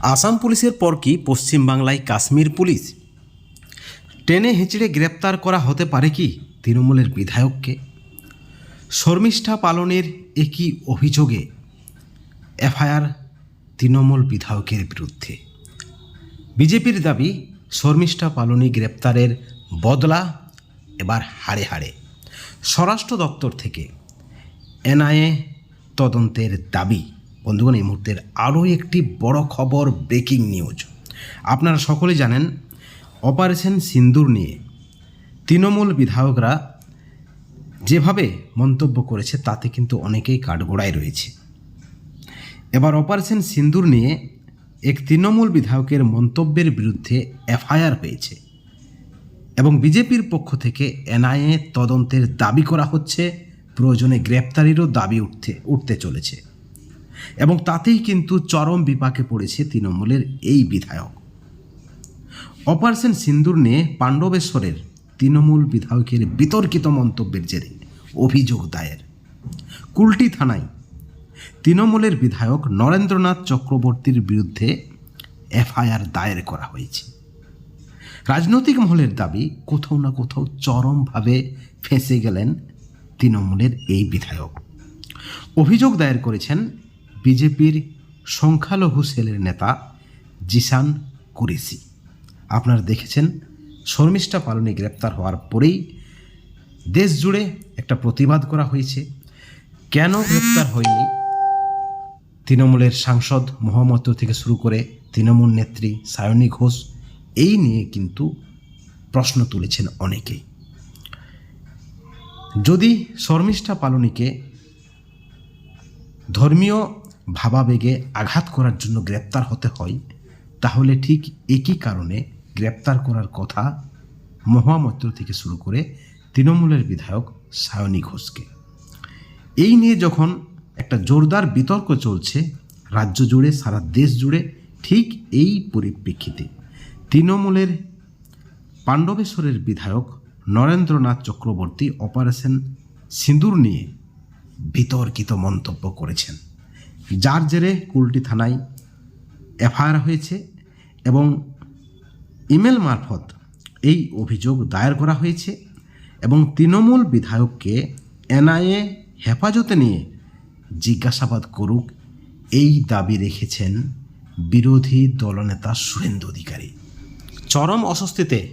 আসাম পুলিশের পর কি পশ্চিমবাংলায় কাশ্মীর পুলিশ? টেনে হেঁচড়ে গ্রেপ্তার করা হতে পারে কি তৃণমূলের বিধায়ককে? শর্মিষ্ঠা পালনের একই অভিযোগে এফআইআর তৃণমূল বিধায়কের বিরুদ্ধে। বিজেপির দাবি, শর্মিষ্ঠা পালনী গ্রেপ্তারের বদলা এবার হাড়ে হাড়ে। স্বরাষ্ট্র দপ্তর থেকে এনআইএ তদন্তের দাবি। বন্ধুগণ, এই মুহূর্তের আরও একটি বড় খবর ব্রেকিং নিউজ আপনারা সকলে জানেন অপারেশন সিন্দুর নিয়ে তৃণমূল বিধায়করা যেভাবে মন্তব্য করেছে, তাতে কিন্তু অনেকেই কাঠগোড়ায় রয়েছে। এবার অপারেশন সিন্দুর নিয়ে এক তৃণমূল বিধায়কের মন্তব্যের বিরুদ্ধে এফআইআর হয়েছে এবং বিজেপির পক্ষ থেকে এনআইএ তদন্তের দাবি করা হচ্ছে, প্রয়োজনে গ্রেপ্তারিরও দাবি উঠতে উঠতে চলেছে। এবং তাতেই কিন্তু চরম বিপাকে পড়েছে তৃণমূলের এই বিধায়ক। অপারেশন সিন্দুর নিয়ে পাণ্ডবেশ্বরের তৃণমূল বিধায়কের বিতর্কিত মন্তব্যের জেরে অভিযোগ দায়ের। কুলটি থানায় তৃণমূলের বিধায়ক নরেন্দ্রনাথ চক্রবর্তীর বিরুদ্ধে এফআইআর দায়ের করা হয়েছে। রাজনৈতিক মহলের দাবি, কোথাও না কোথাও চরমভাবে ফেঁসে গেলেন তৃণমূলের এই বিধায়ক। অভিযোগ দায়ের করেছেন বিজেপির সংখ্যালঘু সেলের নেতা জিসান কুরেশি। আপনারা দেখেছেন, শর্মিষ্ঠা পালনী গ্রেপ্তার হওয়ার পরেই দেশ জুড়ে একটা প্রতিবাদ করা হয়েছে। কেন গ্রেপ্তার হয়নি? তৃণমূলের সাংসদ মোহাম্মদ থেকে শুরু করে তৃণমূল নেত্রী সায়নী ঘোষ, এই নিয়ে কিন্তু প্রশ্ন তুলেছেন অনেকেই। যদি শর্মিষ্ঠা পালনীকে ধর্মীয় ভাবাবেগে আঘাত করার জন্য গ্রেপ্তার হতে হয়, তাহলে ঠিক একই কারণে গ্রেপ্তার করার কথা মহামৈত্র থেকে শুরু করে তৃণমূলের বিধায়ক সায়নী ঘোষকে। এই নিয়ে যখন একটা জোরদার বিতর্ক চলছে, রাজ্য জুড়ে, সারা দেশ জুড়ে, ঠিক এই পরিপ্রেক্ষিতে তৃণমূলের পাণ্ডবেশ্বরের বিধায়ক নরেন্দ্রনাথ চক্রবর্তী অপারেশন সিঁদুর নিয়ে বিতর্কিত মন্তব্য করেছেন। যার জেরে কুলটি থানায় এফআইআর হয়েছে এবং ইমেল মারফত এই অভিযোগ দায়ের করা হয়েছে এবং তৃণমূল বিধায়ককে এনআইএ হেফাজতে নিয়ে জিজ্ঞাসাবাদ করুক এই দাবি রেখেছেন বিরোধী দলনেতা সুরেন্দ্র অধিকারী। চরম অস্বস্তিতে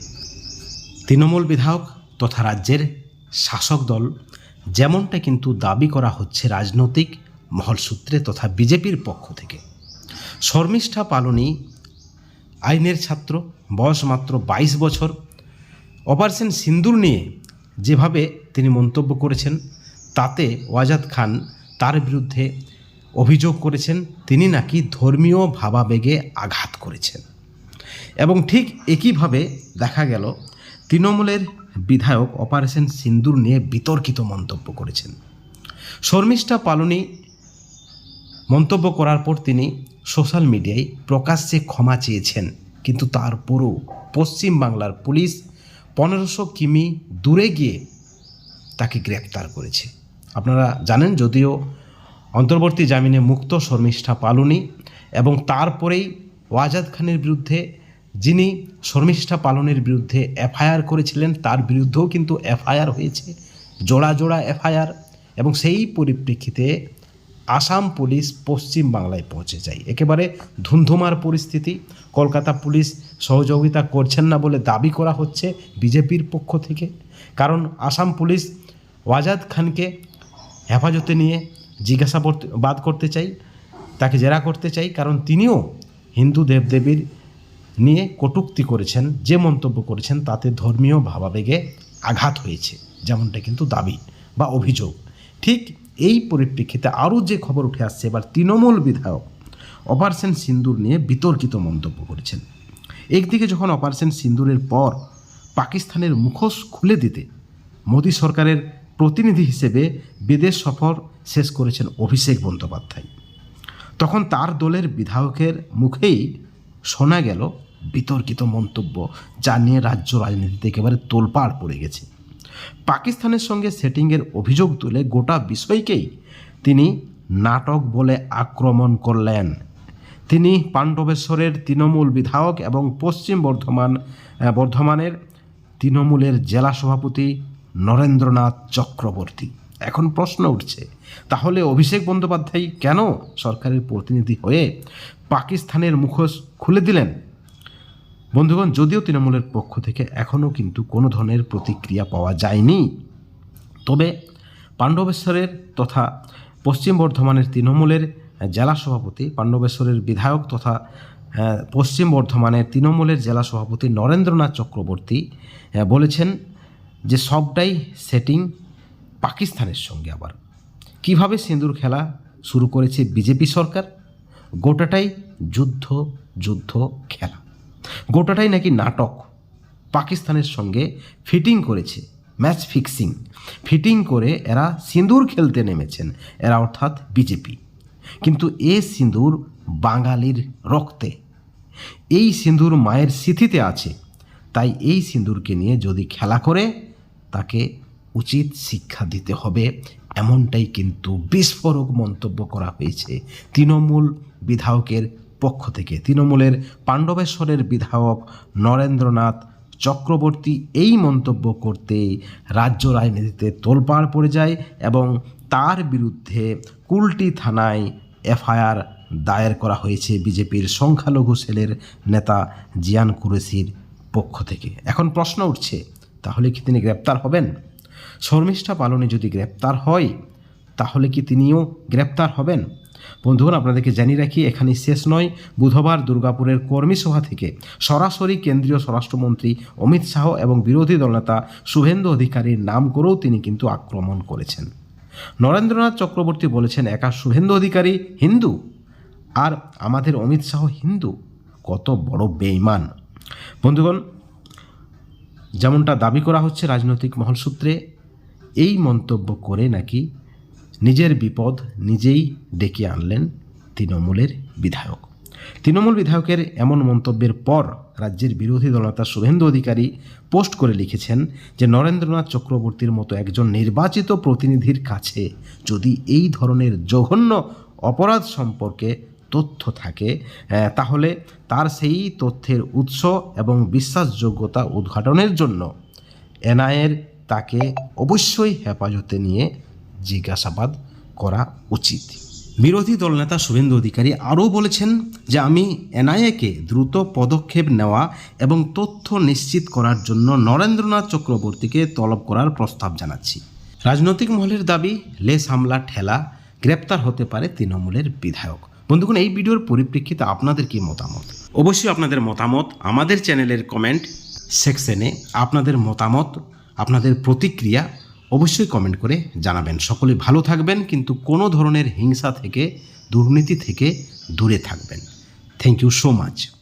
তৃণমূল বিধায়ক তথা রাজ্যের শাসক দল যেমনটা কিন্তু দাবি করা হচ্ছে রাজনৈতিক মহল সূত্রে তথা বিজেপির পক্ষ থেকে। শর্মিষ্ঠা পালনী আইনের ছাত্র, বয়স মাত্র বাইশ বছর। অপারেশন সিন্দুর নিয়ে যেভাবে তিনি মন্তব্য করেছেন, তাতে ওয়াজাদ খান তার বিরুদ্ধে অভিযোগ করেছেন, তিনি নাকি ধর্মীয় ভাবাবেগে আঘাত করেছেন। এবং ঠিক একইভাবে দেখা গেল, তৃণমূলের বিধায়ক অপারেশন সিন্দুর নিয়ে বিতর্কিত মন্তব্য করেছেন। শর্মিষ্ঠা পালনী মন্তব্য করার পর তিনি সোশ্যাল মিডিয়ায় প্রকাশ্যে ক্ষমা চেয়েছেন। কিন্তু তারপরও পশ্চিম বাংলার পুলিশ পনেরোশো কিমি দূরে গিয়ে তাকে গ্রেপ্তার করেছে। আপনারা জানেন, যদিও অন্তর্বর্তী জামিনে মুক্ত শর্মিষ্ঠা পালনী এবং তারপরেই ওয়াজাদ খানের বিরুদ্ধে, যিনি শর্মিষ্ঠা পালনের বিরুদ্ধে এফআইআর করেছিলেন, তার বিরুদ্ধেও কিন্তু এফআইআর হয়েছে, জোড়া জোড়া এফআইআর এবং সেই পরিপ্রেক্ষিতে আসাম পুলিশ পশ্চিম বাংলায় পৌঁছে যায়। একেবারে ধুমধুমার পরিস্থিতি। কলকাতা পুলিশ সহযোগিতা করছেন না বলে দাবি করা হচ্ছে বিজেপির পক্ষ থেকে। কারণ আসাম পুলিশ ওয়াজাদ খানকে হেফাজতে নিয়ে জিজ্ঞাসাবাদ বাদ করতে চাই, তাকে জেরা করতে চাই। কারণ তিনিও হিন্দু দেবদেবীর নিয়ে কটূক্তি করেছেন, যে মন্তব্য করেছেন তাতে ধর্মীয় ভাবাবেগে আঘাত হয়েছে, যেমনটা কিন্তু দাবি বা অভিযোগ। ঠিক এই পরিপ্রেক্ষিতে আরও যে খবর উঠে আসছে, এবার তৃণমূল বিধায়ক অপারেশন সিন্দুর নিয়ে বিতর্কিত মন্তব্য করেছেন। একদিকে যখন অপারেশন সিন্দুরের পর পাকিস্তানের মুখোশ খুলে দিতে মোদী সরকারের প্রতিনিধি হিসেবে বিদেশ সফর শেষ করেছেন অভিষেক বন্দ্যোপাধ্যায়। তখন তার দলের বিধায়কের মুখেই শোনা গেল বিতর্কিত মন্তব্য, যা নিয়ে রাজ্য রাজনীতিতে একেবারে তোলপাড় পড়ে গেছে। পাকিস্তানের সঙ্গে সেটিংয়ের অভিযোগ তুলে গোটা বিষয়কেই তিনি নাটক বলে আক্রমণ করলেন। তিনি পাণ্ডবেশ্বরের তৃণমূল বিধায়ক এবং পশ্চিম বর্ধমান বর্ধমানের তৃণমূলের জেলা সভাপতি নরেন্দ্রনাথ চক্রবর্তী। এখন প্রশ্ন উঠছে, তাহলে অভিষেক বন্দ্যোপাধ্যায় কেন সরকারের প্রতিনিধি হয়ে পাকিস্তানের মুখোশ খুলে দিলেন? বন্ধুগণ, যদিও তৃণমূলের পক্ষ থেকে এখনও কিন্তু কোনো ধরনের প্রতিক্রিয়া পাওয়া যায়নি, তবে পাণ্ডবেশ্বরের তথা পশ্চিম বর্ধমানের তৃণমূলের জেলা সভাপতি, পাণ্ডবেশ্বরের বিধায়ক তথা পশ্চিম বর্ধমানের তৃণমূলের জেলা সভাপতি নরেন্দ্রনাথ চক্রবর্তী বলেছেন যে সবটাই সেটিং পাকিস্তানের সঙ্গে আবার। কীভাবে সিঁদুর খেলা শুরু করেছে বিজেপি সরকার? গোটাটাই যুদ্ধ যুদ্ধ খেলা। গোটাটাই নাকি নাটক। পাকিস্তানের সঙ্গে ফিটিং করেছে, ম্যাচ ফিক্সিং। ফিটিং করে এরা সিঁদুর খেলতে নেমেছেন, এরা অর্থাৎ বিজেপি। কিন্তু এ সিঁদুর বাঙালির রক্তে। এই সিঁদুর মায়ের স্মৃতিতে আছে। তাই এই সিঁদুরকে নিয়ে যদি খেলা করে, তাকে উচিত শিক্ষা দিতে হবে। এমনটাই কিন্তু বিস্ফোরক মন্তব্য করা হয়েছে তৃণমূল বিধায়কের পক্ষ থেকে তৃণমূলের পাণ্ডবেশ্বরের বিধায়ক নরেন্দ্রনাথ চক্রবর্তী এই মন্তব্য করতে রাজ্য রাজনীতিতে তোলপাড় পড়ে যায় এবং তার বিরুদ্ধে কুলটি থানায় এফআইআর দায়ের করা হয়েছে বিজেপির সংখ্যালঘু সেলের নেতা জিয়ান কুরেশির পক্ষ থেকে। এখন প্রশ্ন উঠছে, তাহলে কি তিনি গ্রেপ্তার হবেন? শর্মিষ্ঠা পালনে যদি গ্রেপ্তার হয়, তাহলে কি তিনিও গ্রেপ্তার হবেন? বন্ধুগণ, আপনাদেরকে জানিয়ে রাখি এখানে শেষ নয়। বুধবার দুর্গাপুরের কর্মী সভা থেকে সরাসরি কেন্দ্রীয় স্বরাষ্ট্রমন্ত্রী অমিত শাহ এবং বিরোধী দলনেতা শুভেন্দু অধিকারীর নাম করেও তিনি কিন্তু আক্রমণ করেছেন। নরেন্দ্রনাথ চক্রবর্তী বলেছেন, একা শুভেন্দু অধিকারী হিন্দু আর আমাদের অমিত শাহ হিন্দু। কত বড় বেইমান বন্ধুগণ, যেমনটা দাবি করা হচ্ছে রাজনৈতিক মহল সূত্রে, এই মন্তব্য করে নাকি নিজের বিপদ নিজেই ডেকে আনলেন তৃণমূলের বিধায়ক। তৃণমূল বিধায়কের এমন মন্তব্যের পর রাজ্যের বিরোধী দলনেতা শুভেন্দু অধিকারী পোস্ট করে লিখেছেন যে, নরেন্দ্রনাথ চক্রবর্তীর মতো একজন নির্বাচিত প্রতিনিধির কাছে যদি এই ধরনের জঘন্য অপরাধ সম্পর্কে তথ্য থাকে তাহলে তার সেই তথ্যের উৎস এবং বিশ্বাসযোগ্যতা উদ্ঘাটনের জন্য এনআইএর তাকে অবশ্যই হেফাজতে নিয়ে জিজ্ঞাসাবাদ করা উচিত। বিরোধী দলনেতা শুভেন্দু অধিকারী আরও বলেছেন যে আমি এনআইএকে দ্রুত পদক্ষেপ নেওয়া এবং তথ্য নিশ্চিত করার জন্য নরেন্দ্রনাথ চক্রবর্তীকে তলব করার প্রস্তাব জানাচ্ছি। রাজনৈতিক মহলের দাবি লেস হামলা, ঠেলা গ্রেপ্তার হতে পারে তৃণমূলের বিধায়ক। বন্ধুগণ, এই ভিডিওর পরিপ্রেক্ষিতে আপনাদের কি মতামত? অবশ্যই আপনাদের মতামত আমাদের চ্যানেলের কমেন্ট সেকশনে আপনাদের মতামত, আপনাদের প্রতিক্রিয়া অবশ্যই কমেন্ট করে জানাবেন। সকলে ভালো থাকবেন, কিন্তু কোনো ধরনের হিংসা থেকে, দুর্নীতি থেকে দূরে থাকবেন। Thank you so much